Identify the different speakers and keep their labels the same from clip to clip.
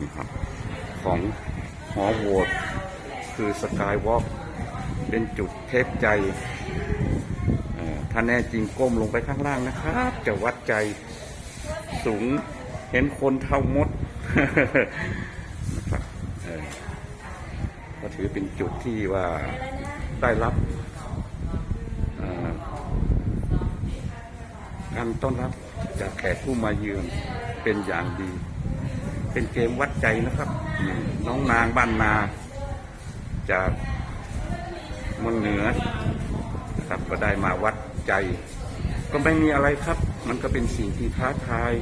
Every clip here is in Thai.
Speaker 1: นี่ครับ ของหอโหวตคือสกายวอล์กเป็นจุดเทปใจถ้าแน่จริงก้มลงไปข้างล่างนะครับ จะวัดใจสูงเห็นคนเท่ามดนะครับก็ถือเป็นจุดที่ว่าได้รับการต้อนรับจากแขกผู้มาเยือนเป็นอย่างดี เป็นเกมวัดใจนะครับ น้องนางบ้านนา จากเมืองเหนือนะครับก็ได้มาวัดใจ ก็ไม่มีอะไรครับ มันก็เป็นสิ่งที่ท้าทาย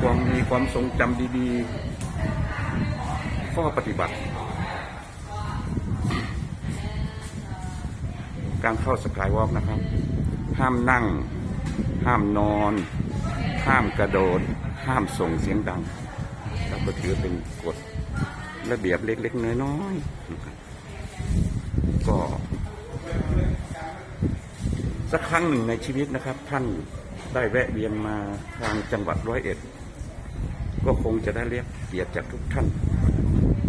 Speaker 1: ความมีความทรงจำดีๆ ข้อปฏิบัติ การเข้าสกายวอล์กนะครับ ห้ามนั่ง ห้ามนอน ห้ามกระโดด ห้ามส่งเสียงดัง เราก็ถือเป็นกฎระเบียบเล็ก ๆ น้อยๆนะครับก็สักครั้งหนึ่งในชีวิตนะครับ ท่านได้แวะเวียนมาทางจังหวัดร้อยเอ็ด ก็คงจะได้เรียกเกียรติจากทุกท่าน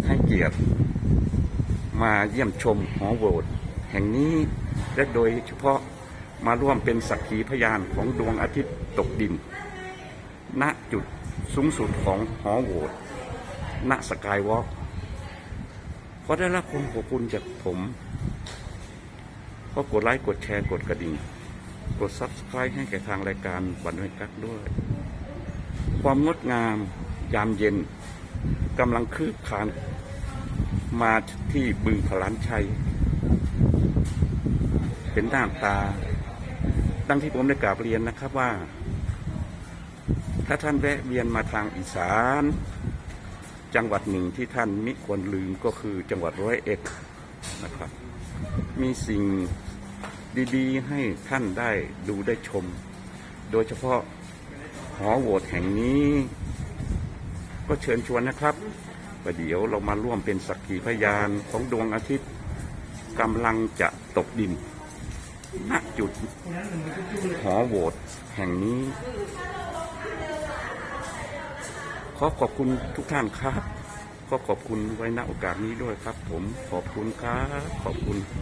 Speaker 1: ให้เกียรติมาเยี่ยมชมหอโหวตแห่งนี้และโดยเฉพาะมาร่วมเป็นสักขีพยานของดวงอาทิตย์ตกดิน ณจุดสูงสุดของหอโหวตณสกายวอล์กเพราะได้รับความขอบคุณจากผมก็กดไลค์กดแชร์กดกระดิ่ง กด Subscribe ให้แก่ทางรายการบันเทิงกักด้วย ความงดงามยามเย็นกำลังคืบคลานมาที่บึงพลานชัย เป็นหน้าตา ดังที่ผมได้กราบเรียนนะครับว่า ถ้าท่านแวะเวียนมาทางอีสาน จังหวัดหนึ่งที่ท่านมิควรลืมก็คือจังหวัดร้อยเอ็ดนะครับ มีสิ่งดีๆ ให้ท่านได้ดูได้ชม โดยเฉพาะหอโหวตแห่งนี้ ก็เชิญชวนนะครับประเดี๋ยวเรามาร่วมเป็นสักขีพยานของดวงอาทิตย์กำลังจะตกดินณจุดหอโหวตแห่งนี้ ขอขอบคุณทุกท่านครับ ขอขอบคุณไว้ณโอกาสนี้ด้วยครับ ผมขอบคุณครับขอบคุณ